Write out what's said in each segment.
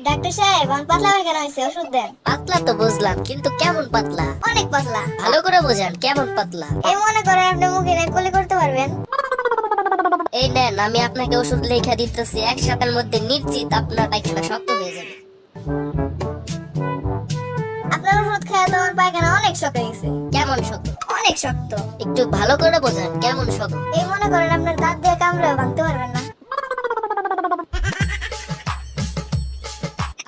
Doctor সাহেব আমার পাতলা পায়খানা হয়েছে ওষুধ দেন। পাতলা তো বুঝলাম কিন্তু কেমন পাতলা? অনেক পাতলা। ভালো করে বোঝান কেমন পাতলা? এই মনে করেন আপনি মুখে করতে পারবেন। এই নেন আমি আপনাকে ওষুধ লেখা দিতেছি এক সপ্তাহের মধ্যে নিশ্চিত আপনার পায়খানা শক্ত হয়ে যাবে। আপনার ওষুধ খেয়ে তো আমার পায়খানা অনেক শক্ত হয়ে গেছে। কেমন শক্ত? অনেক শক্ত। একটু ভালো করে বোঝান কেমন শক্ত? এই মনে করেন আপনার দাঁত দিয়ে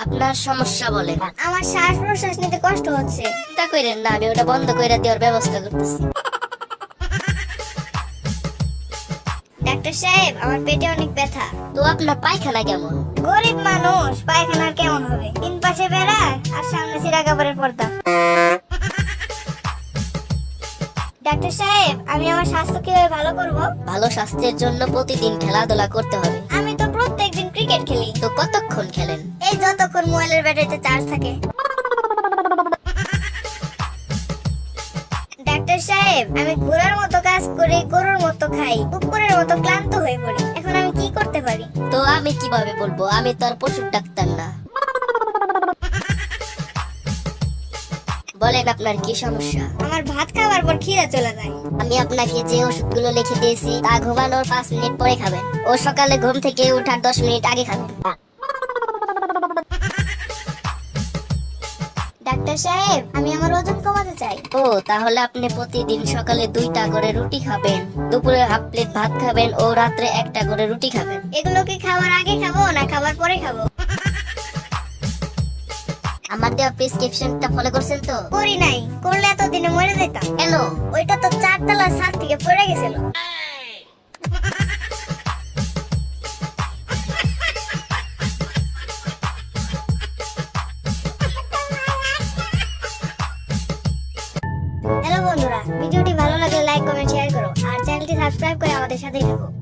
আপনার সমস্যা বলেন আমার শ্বাস প্রশ্বাস নিতে কষ্ট হচ্ছে। চিন্তা করেন না আমি ওটা বন্ধ করে দেওয়ার ব্যবস্থা করতেছি। ডাক্তার সাহেব আমার পেটে অনেক ব্যথা। তো আপনার পায়খানা কেমন? গরিব মানুষ পায়খানার কেমন হবে? তিন পাশে বেড়া আর সামনে সিরা কাপড়ের পর্দা। ডাক্তার সাহেব আমি আমার স্বাস্থ্য কীভাবে ভালো করব? ভালো স্বাস্থ্যের জন্য প্রতিদিন খেলাধুলা করতে হবে। আমি তো প্রত্যেকদিন ক্রিকেট খেলি। তো কতক্ষণ যতক্ষণ মোবাইলের ব্যাটারিতে চার্জ থাকে। ডাক্তার সাহেব আমি ঘোড়ার মতো কাজ করি গরুর মতো খাই কুকুরের মতো ক্লান্ত হয়ে পড়ি। এখন আমি কি করতে পারি? তো আমি কীভাবে বলব? আমি তো আর পশুর ডাক্তার না। বলেন আপনার কি সমস্যা? আমার ভাত খাওয়ার পর খিদা চলে যায়। আমি আপনাকে যে ওষুধগুলো লিখে দিয়েছি তা ঘুমানোর পাঁচ মিনিট পরে খাবেন। ও সকালে ঘুম থেকে ওঠার দশ মিনিট আগে খাবেন। ডাক্তার সাহেব আমি আমার ওজন কমাতে চাই। ও তাহলে আপনি প্রতিদিন সকালে দুইটা করে রুটি খাবেন দুপুরে হাফ প্লেট ভাত খাবেন ও রাত্রে একটা করে রুটি খাবেন। এগুলো কি খাবার আগে খাব না খাবার পরে খাব? আমার দেওয়া প্রেসক্রিপশনটা ফলো করছেন তো? করি নাই করলে এতদিনে মরে যেতাম কেন ওইটা তো চারতলা ছাদ থেকে পড়ে গেছিল। ভিডিওটি ভালো লাগলে লাইক কমেন্ট শেয়ার করো। আর চ্যানেলটি সাবস্ক্রাইব করে আমাদের সাথেই থাকো।